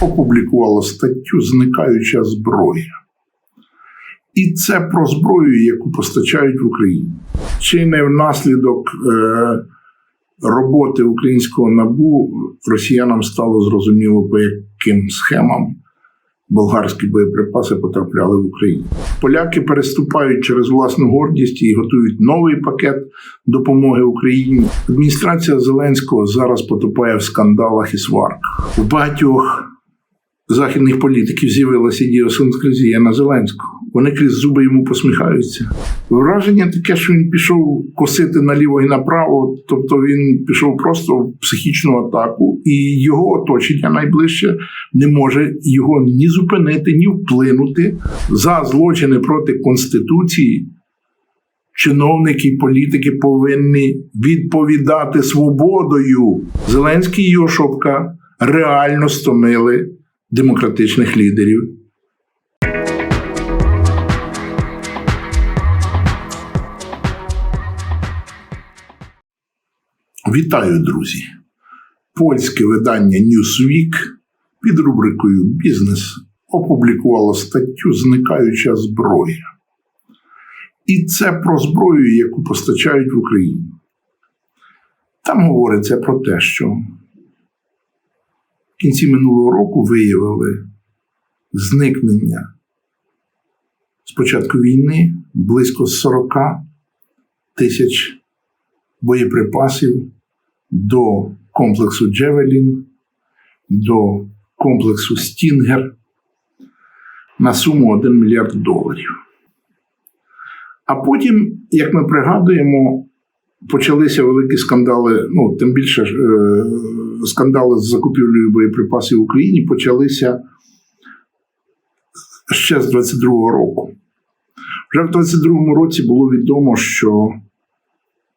опублікувало статтю Зникаюча зброя. І це про зброю, яку постачають в Україні. Чи не внаслідок е, роботи українського набу росіянам стало зрозуміло, по яким схемам болгарські боєприпаси потрапляли в Україну. Поляки переступають через власну гордість і готують новий пакет допомоги Україні. Адміністрація Зеленського зараз потопає в скандалах і сварках. У багатьох західних політиків з'явилася ідіосинкразія на Зеленського. Вони крізь зуби йому посміхаються. Враження таке, що він пішов косити наліво і направо, тобто він пішов просто в психічну атаку, і його оточення найближче не може його ні зупинити, ні вплинути за злочини проти конституції. Чиновники і політики повинні відповідати свободою. Зеленський і його шопка реально стомили демократичних лідерів. Вітаю, друзі! Польське видання Newsweek під рубрикою Бізнес опублікувало статтю Зникаюча зброя. І це про зброю, яку постачають в Україну. Там говориться про те, що кінці минулого року виявили зникнення з початку війни близько 40 тисяч боєприпасів до комплексу Джевелін, до комплексу Стінгер на суму 1 мільярд доларів. А потім, як ми пригадуємо, почалися великі скандали, ну, тим більше е, скандали з закупівлею боєприпасів в Україні почалися ще з 22-го року. Вже в 22-му році було відомо, що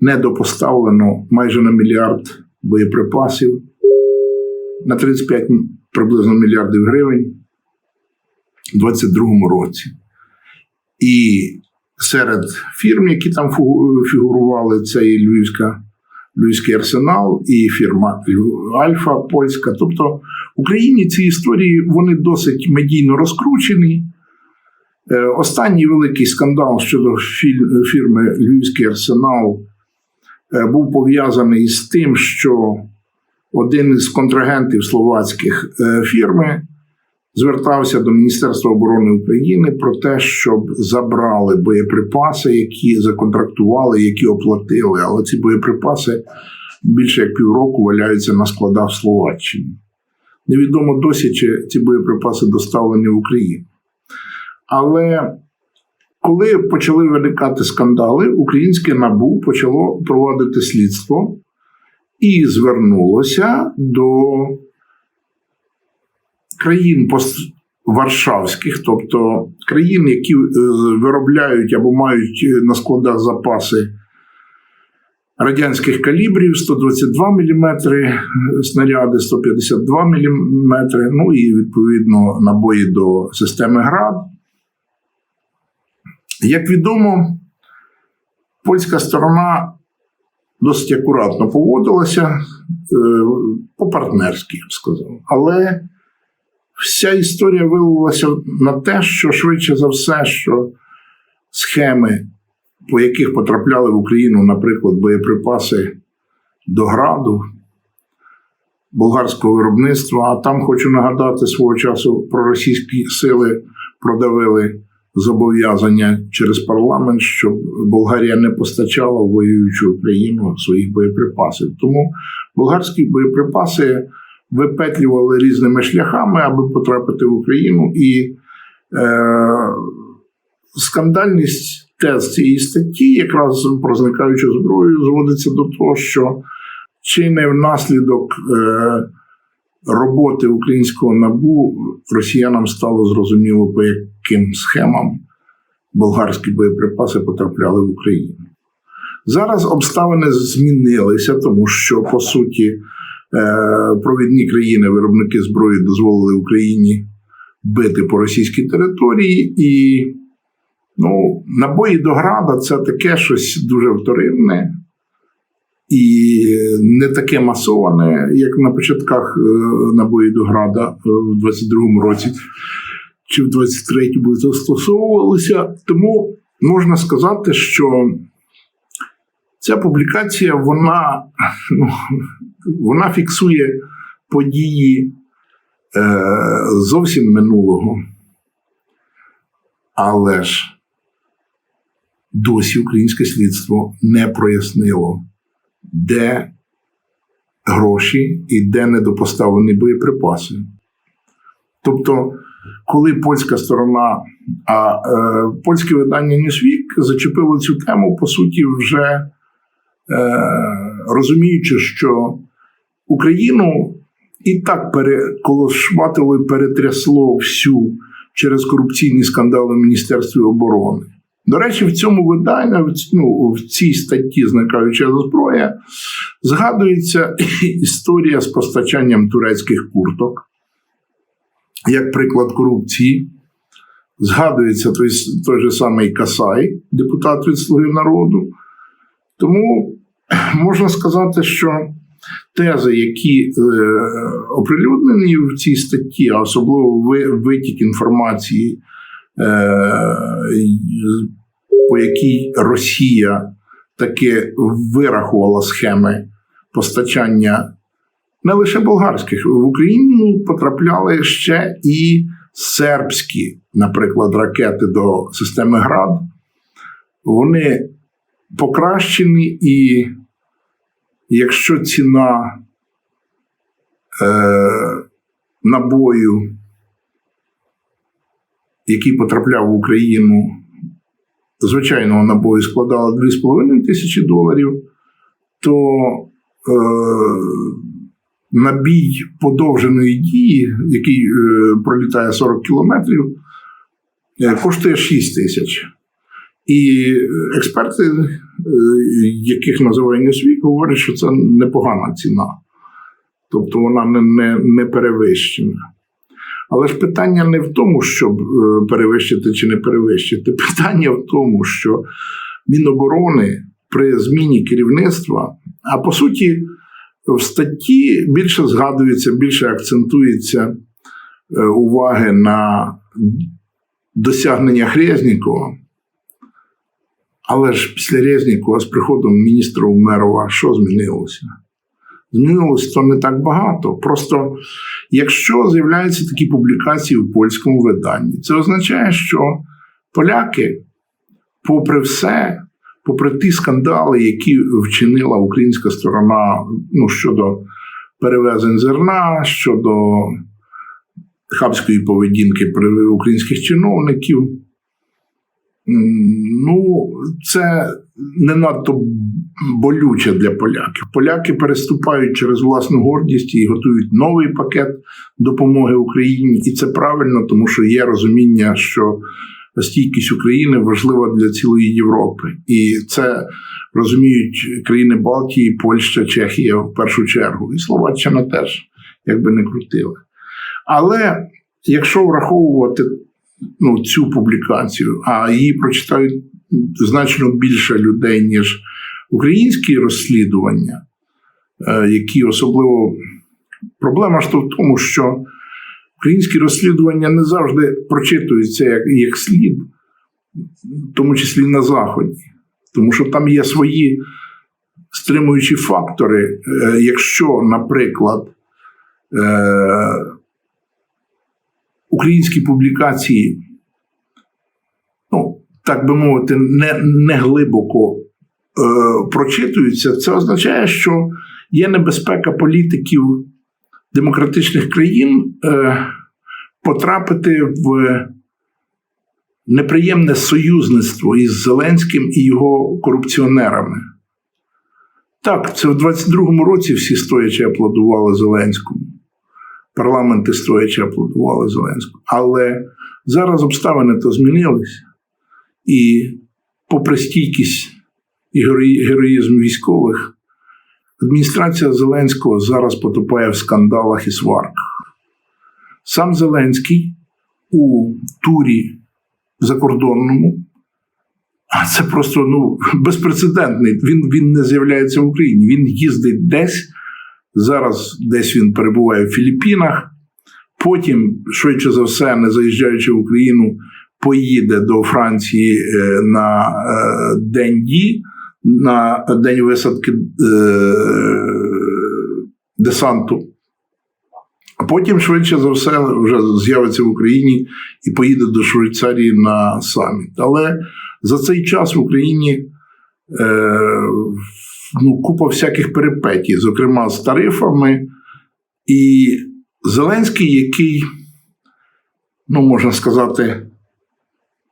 недопоставлено майже на мільярд боєприпасів, на 35 приблизно мільярдів гривень у 2022 році. І серед фірм, які там фігурували, це і Львівська, Львівський арсенал, і фірма Альфа Польська. Тобто в Україні ці історії вони досить медійно розкручені. Е, останній великий скандал щодо фірми Львівський арсенал Е, був пов'язаний з тим, що один із контрагентів словацьких е, фірми звертався до Міністерства оборони України про те, щоб забрали боєприпаси, які законтрактували, які оплатили. Але ці боєприпаси більше як півроку валяються на складах в Словаччині. Невідомо досі, чи ці боєприпаси доставлені в Україну. Але коли почали виникати скандали, українське набу почало проводити слідство і звернулося до країн Варшавських, тобто країн, які е, виробляють або мають на складах запаси радянських калібрів 122 мм снаряди, 152 мм, ну і відповідно набої до системи ГРАД. Як відомо, польська сторона досить акуратно поводилася е, по-партнерськи, я б сказав. Але вся історія вилилася на те, що швидше за все, що схеми, по яких потрапляли в Україну, наприклад, боєприпаси до граду. Болгарського виробництва, а там хочу нагадати свого часу про російські сили продавили зобов'язання через парламент, щоб Болгарія не постачала в воюючу Україну своїх боєприпасів. Тому болгарські боєприпаси випетлювали різними шляхами, аби потрапити в Україну. І е, скандальність тез цієї статті, якраз про зникаючу зброю, зводиться до того, що чи не внаслідок. Е, роботи українського набу росіянам стало зрозуміло, по яким схемам болгарські боєприпаси потрапляли в Україну. Зараз обставини змінилися, тому що по суті провідні країни, виробники зброї дозволили Україні бити по російській території, і ну, набої до града це таке щось дуже вторинне. і не таке масоване, як на початках, е, не таке масоване, як на початках е, набої до Града е, в 22-му році чи в 23-му застосовувалися. Тому можна сказати, що ця публікація вона, ну, вона фіксує події е, зовсім минулого. Але ж досі українське слідство не прояснило, де гроші і де недопоставлені боєприпаси. Тобто, коли польська сторона, а е, польське видання Newsweek зачепило цю тему, по суті, вже е, розуміючи, що Україну і так переколошматило і перетрясло всю через корупційні скандали в Міністерстві оборони. До речі, в цьому виданні, ну, в цій статті зникаюча зброя, згадується історія з постачанням турецьких курток, як приклад корупції. Згадується той той же самий Касай, депутат від Слуги народу. Тому можна сказати, що тези, які е, оприлюднені в цій статті, а особливо витік інформації, е, по якій Росія таки вирахувала схеми постачання не лише болгарських, в Україну потрапляли ще і сербські, наприклад, ракети до системи ГРАД. Вони покращені, і якщо ціна е, набою, який потрапляв в Україну, звичайного набою складала 2,5 тисячі доларів, то е, набій подовженої дії, який е, пролітає 40 кілометрів, е, коштує 6 тисяч. І експерти, е, яких називає Newsweek, говорять, що це непогана ціна. Тобто вона не, не, не перевищена. Але ж питання не в тому, щоб е, перевищити чи не перевищити. Питання в тому, що Міноборони при зміні керівництва, а по суті, в статті більше згадується, більше акцентується е, уваги на досягнення Хрезнікова. Але ж після Резнікова з приходом міністра Умерова що змінилося? Змінилося то не так багато. Просто якщо з'являються такі публікації в польському виданні, це означає, що поляки, попри все, попри ті скандали, які вчинила українська сторона ну, щодо перевезень зерна, щодо хабської поведінки українських чиновників, ну, це не надто болюче для поляків. Поляки переступають через власну гордість і готують новий пакет допомоги Україні, і це правильно, тому що є розуміння, що стійкість України важлива для цілої Європи, і це розуміють країни Балтії, Польща, Чехія в першу чергу, і Словаччина теж, як би не крутили. Але якщо враховувати ну, цю публікацію, а її прочитають значно більше людей, ніж українські розслідування, е, які особливо проблема ж то в тому, що українські розслідування не завжди прочитуються як, як слід, в тому числі на Заході, тому що там є свої стримуючі фактори. Е, якщо, наприклад, е, українські публікації, ну, так би мовити, не не глибоко е, прочитуються, це означає, що є небезпека політиків демократичних країн е, потрапити в неприємне союзництво із Зеленським і його корупціонерами. Так, це в 22-му році всі стоячи аплодували Зеленському парламенти стоячи аплодували Зеленську. Але зараз обставини то змінилися. І, попри стійкість і героїзм військових, адміністрація Зеленського зараз потопає в скандалах і сварках. Сам Зеленський у турі закордонному А це просто ну, безпрецедентний. Він, він не з'являється в Україні. Він їздить десь. Зараз десь він перебуває в Філіппінах. Потім, швидше за все, не заїжджаючи в Україну, поїде до Франції е, на е, День Ді, на день висадки е, десанту. А потім, швидше за все, вже з'явиться в Україні і поїде до Швейцарії на саміт. Але за цей час в Україні ну, купа всяких перипетій, зокрема з тарифами. І Зеленський, який, ну, можна сказати,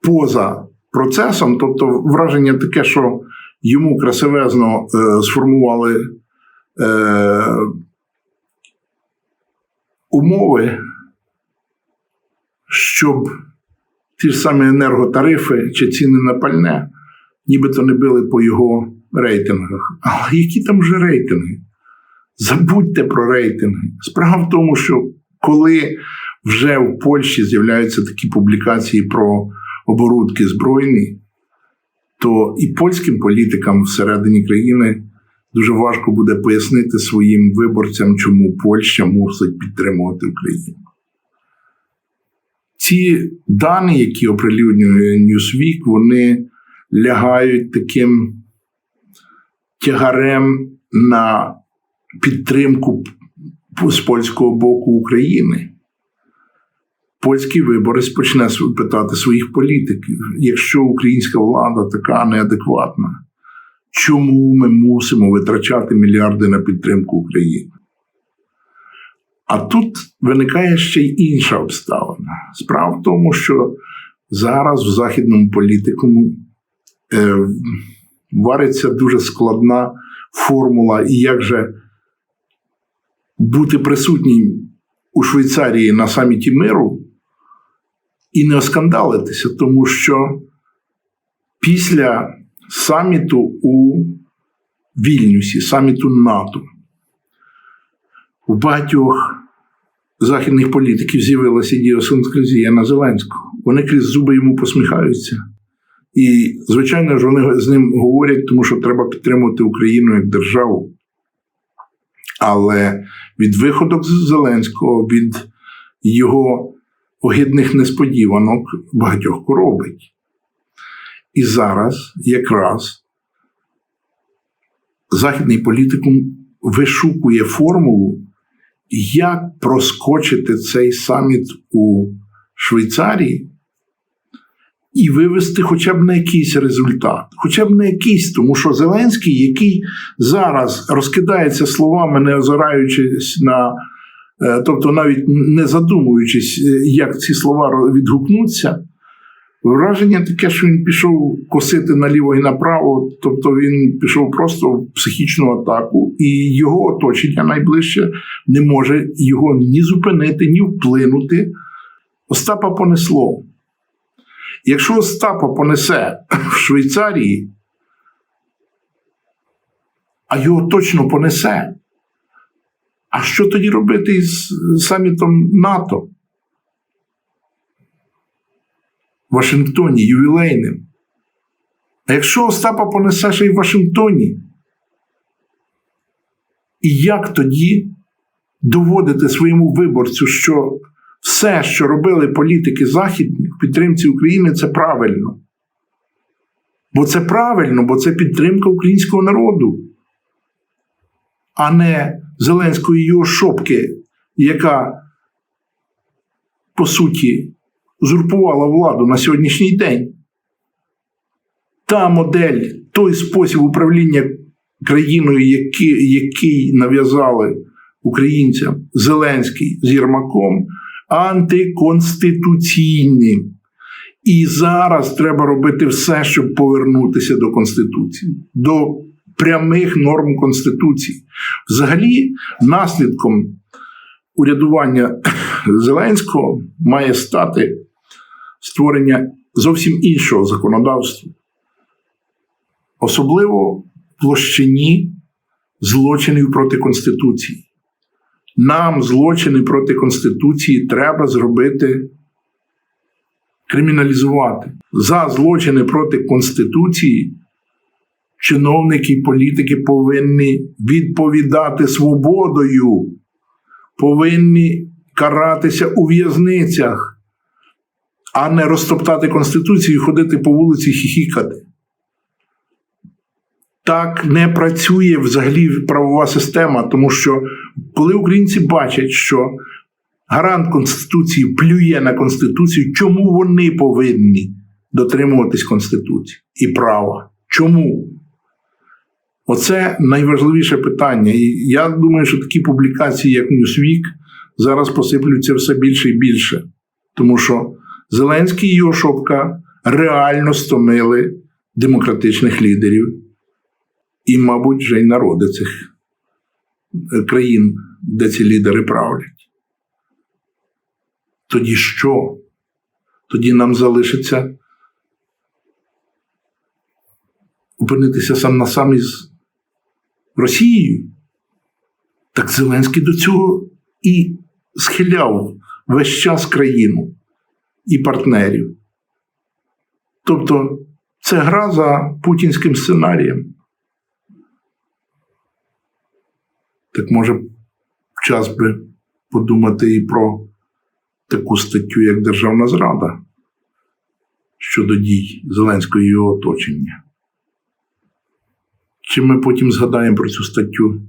поза процесом, тобто враження таке, що йому красивезно е, сформували е, умови, щоб ті ж самі енерготарифи чи ціни на пальне, нібито не били по його рейтингах. Але які там вже рейтинги? Забудьте про рейтинги. Справа в тому, що коли вже в Польщі з'являються такі публікації про оборудки збройні, то і польським політикам всередині країни дуже важко буде пояснити своїм виборцям, чому Польща мусить підтримувати Україну. Ці дані, які оприлюднює Newsweek, вони лягають таким тягарем на підтримку з польського боку України. Польський виборець почне питати своїх політиків, якщо українська влада така неадекватна, чому ми мусимо витрачати мільярди на підтримку України? А тут виникає ще й інша обставина. Справа в тому, що зараз в західному політикуму е, вариться дуже складна формула, і як же бути присутнім у Швейцарії на саміті миру і не оскандалитися, тому що після саміту у Вільнюсі, саміту НАТО, у багатьох західних політиків з'явилася ідіосинкразія на Зеленського. Вони крізь зуби йому посміхаються. І, звичайно ж, вони з ним говорять, тому що треба підтримувати Україну як державу. Але від виходок Зеленського, від його огидних несподіванок багатьох коробить. І зараз якраз західний політикум вишукує формулу, як проскочити цей саміт у Швейцарії і вивести хоча б на якийсь результат, хоча б на якийсь, тому що Зеленський, який зараз розкидається словами, не озираючись на, е, тобто навіть не задумуючись, е, як ці слова відгукнуться. Враження таке, що він пішов косити наліво і направо, тобто він пішов просто в психічну атаку, і його оточення найближче не може його ні зупинити, ні вплинути. Остапа понесло. Якщо Остапа понесе в Швейцарії, а його точно понесе, а що тоді робити із самітом НАТО? В Вашингтоні ювілейним? А якщо Остапа понесе ще й в Вашингтоні, і як тоді доводити своєму виборцю, що все, що робили політики західні підтримці України, це правильно. Бо це правильно, бо це підтримка українського народу, а не Зеленської його шопки, яка, по суті, узурпувала владу на сьогоднішній день. Та модель, той спосіб управління країною, який, який нав'язали українцям Зеленський з Єрмаком антиконституційним. І зараз треба робити все, щоб повернутися до Конституції, до прямих норм Конституції. Взагалі, наслідком урядування Зеленського має стати створення зовсім іншого законодавства, особливо в площині злочинів проти Конституції нам злочини проти Конституції треба зробити криміналізувати за злочини проти Конституції. Чиновники і політики повинні відповідати свободою, повинні каратися у в'язницях, а не розтоптати Конституцію і ходити по вулиці хіхікати. Так не працює взагалі правова система, тому що коли українці бачать, що гарант Конституції плює на Конституцію, чому вони повинні дотримуватись Конституції і права? Чому? Оце найважливіше питання. І я думаю, що такі публікації, як Newsweek, зараз посиплються все більше і більше. Тому що Зеленський і його шопка реально стомили демократичних лідерів і, мабуть, вже й народи цих е, країн, де ці лідери правлять. Тоді що? Тоді нам залишиться опинитися сам на сам із Росією. Так Зеленський до цього і схиляв весь час країну і партнерів. Тобто це гра за путінським сценарієм. Так може час би подумати і про таку статтю, як Державна зрада щодо дій Зеленського і його оточення. Чи ми потім згадаємо про цю статтю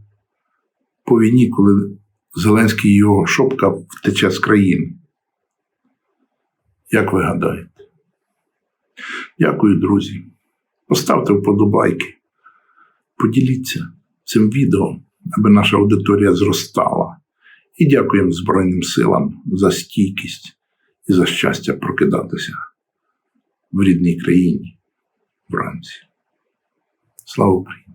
по війні, коли Зеленський і його шопка втече з країни? Як ви гадаєте? Дякую, друзі. Поставте вподобайки. Поділіться цим відео, аби наша аудиторія зростала. І дякуємо Збройним силам за стійкість і за щастя прокидатися в рідній країні вранці. Слава Україні!